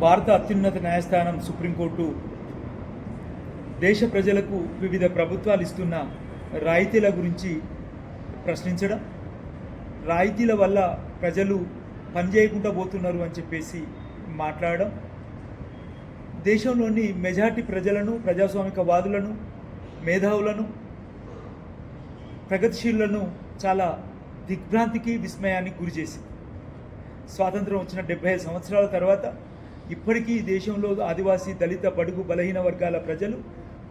భారత అత్యున్నత న్యాయస్థానం సుప్రీంకోర్టు దేశ ప్రజలకు వివిధ ప్రభుత్వాలు ఇస్తున్న రాయితీల గురించి ప్రశ్నించడం రాయితీల వల్ల ప్రజలు పనిచేయకుండా పోతున్నారు అని చెప్పేసి మాట్లాడడం దేశంలోని మెజార్టీ ప్రజలను ప్రజాస్వామిక వాదులను మేధావులను ప్రగతిశీలులను చాలా దిగ్భ్రాంతికి విస్మయానికి గురి స్వాతంత్రం వచ్చిన డెబ్బై ఐదు సంవత్సరాల తర్వాత ఇప్పటికీ దేశంలో ఆదివాసీ దళిత బడుగు బలహీన వర్గాల ప్రజలు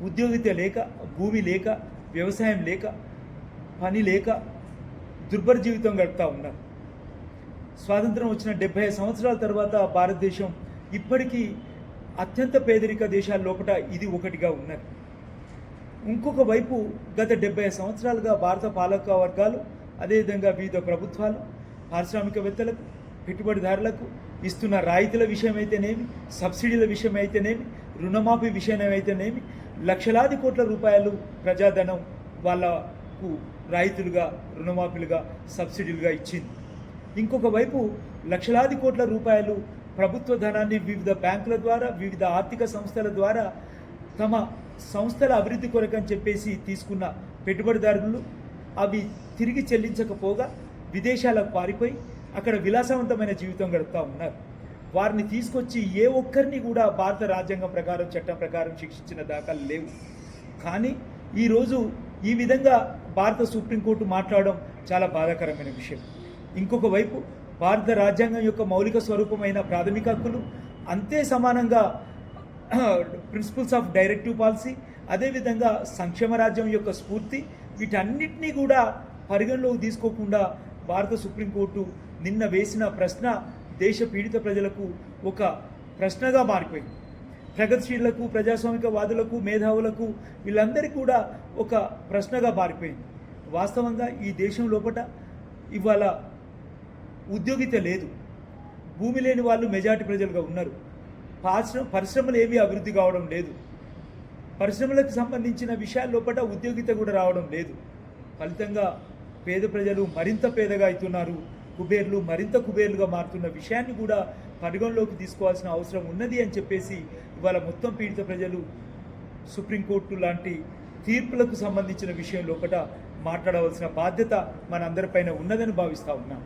ఉద్యోగిత లేక భూమి లేక వ్యవసాయం లేక పని లేక దుర్భర జీవితం గడుపుతూ ఉన్నారు. స్వాతంత్రం వచ్చిన డెబ్బై సంవత్సరాల తర్వాత భారతదేశం ఇప్పటికీ అత్యంత పేదరిక దేశాల లోపల ఇది ఒకటిగా ఉన్నది. ఇంకొక వైపు గత డెబ్బై సంవత్సరాలుగా భారత పాలక వర్గాలు అదేవిధంగా వివిధ ప్రభుత్వాలు పారిశ్రామికవేత్తలకు పెట్టుబడిదారులకు ఇస్తున్న రాయితీల విషయం అయితేనేమి సబ్సిడీల విషయం అయితేనేమి రుణమాఫీ విషయం అయితేనేమి లక్షలాది కోట్ల రూపాయలు ప్రజాధనం వాళ్ళకు రాయితీలుగా రుణమాఫీలుగా సబ్సిడీలుగా ఇచ్చింది. ఇంకొక వైపు లక్షలాది కోట్ల రూపాయలు ప్రభుత్వ ధనాన్ని వివిధ బ్యాంకుల ద్వారా వివిధ ఆర్థిక సంస్థల ద్వారా తమ సంస్థల అభివృద్ధి కొరకని చెప్పేసి తీసుకున్న పెట్టుబడిదారులు అవి తిరిగి చెల్లించకపోగా విదేశాలకు పారిపోయి అక్కడ విలాసవంతమైన జీవితం గడుపుతూ ఉన్నారు. వారిని తీసుకొచ్చి ఏ ఒక్కరిని కూడా భారత రాజ్యాంగం ప్రకారం చట్టం ప్రకారం శిక్షించిన దాఖలు లేవు. కానీ ఈరోజు ఈ విధంగా భారత సుప్రీంకోర్టు మాట్లాడడం చాలా బాధాకరమైన విషయం. ఇంకొక వైపు భారత రాజ్యాంగం యొక్క మౌలిక స్వరూపమైన ప్రాథమిక హక్కులు అంతే సమానంగా ప్రిన్సిపల్స్ ఆఫ్ డైరెక్టివ్ పాలసీ అదేవిధంగా సంక్షేమ రాజ్యం యొక్క స్ఫూర్తి వీటన్నిటినీ కూడా పరిగణలోకి తీసుకోకుండా భారత సుప్రీంకోర్టు నిన్న వేసిన ప్రశ్న దేశ పీడిత ప్రజలకు ఒక ప్రశ్నగా మారిపోయింది. ప్రగతిశీలకు ప్రజాస్వామిక వాదులకు మేధావులకు వీళ్ళందరికీ కూడా ఒక ప్రశ్నగా మారిపోయింది. వాస్తవంగా ఈ దేశం లోపల ఇవాళ ఉద్యోగిత లేదు. భూమి లేని వాళ్ళు మెజార్టీ ప్రజలుగా ఉన్నారు. పరిశ్రమ పరిశ్రమలు ఏమీ అభివృద్ధి కావడం లేదు. పరిశ్రమలకు సంబంధించిన విషయాల లోపల ఉద్యోగిత కూడా రావడం లేదు. ఫలితంగా పేద ప్రజలు మరింత పేదగా అవుతున్నారు. కుబేర్లు మరింత కుబేర్లుగా మారుతున్న విషయాన్ని కూడా పరిగణలోకి తీసుకోవాల్సిన అవసరం ఉన్నది అని చెప్పేసి ఇవాళ మొత్తం పీడిత ప్రజలు సుప్రీంకోర్టు లాంటి తీర్పులకు సంబంధించిన విషయం లోపల మాట్లాడవలసిన బాధ్యత మనందరిపైన ఉన్నదని భావిస్తూ ఉన్నాం.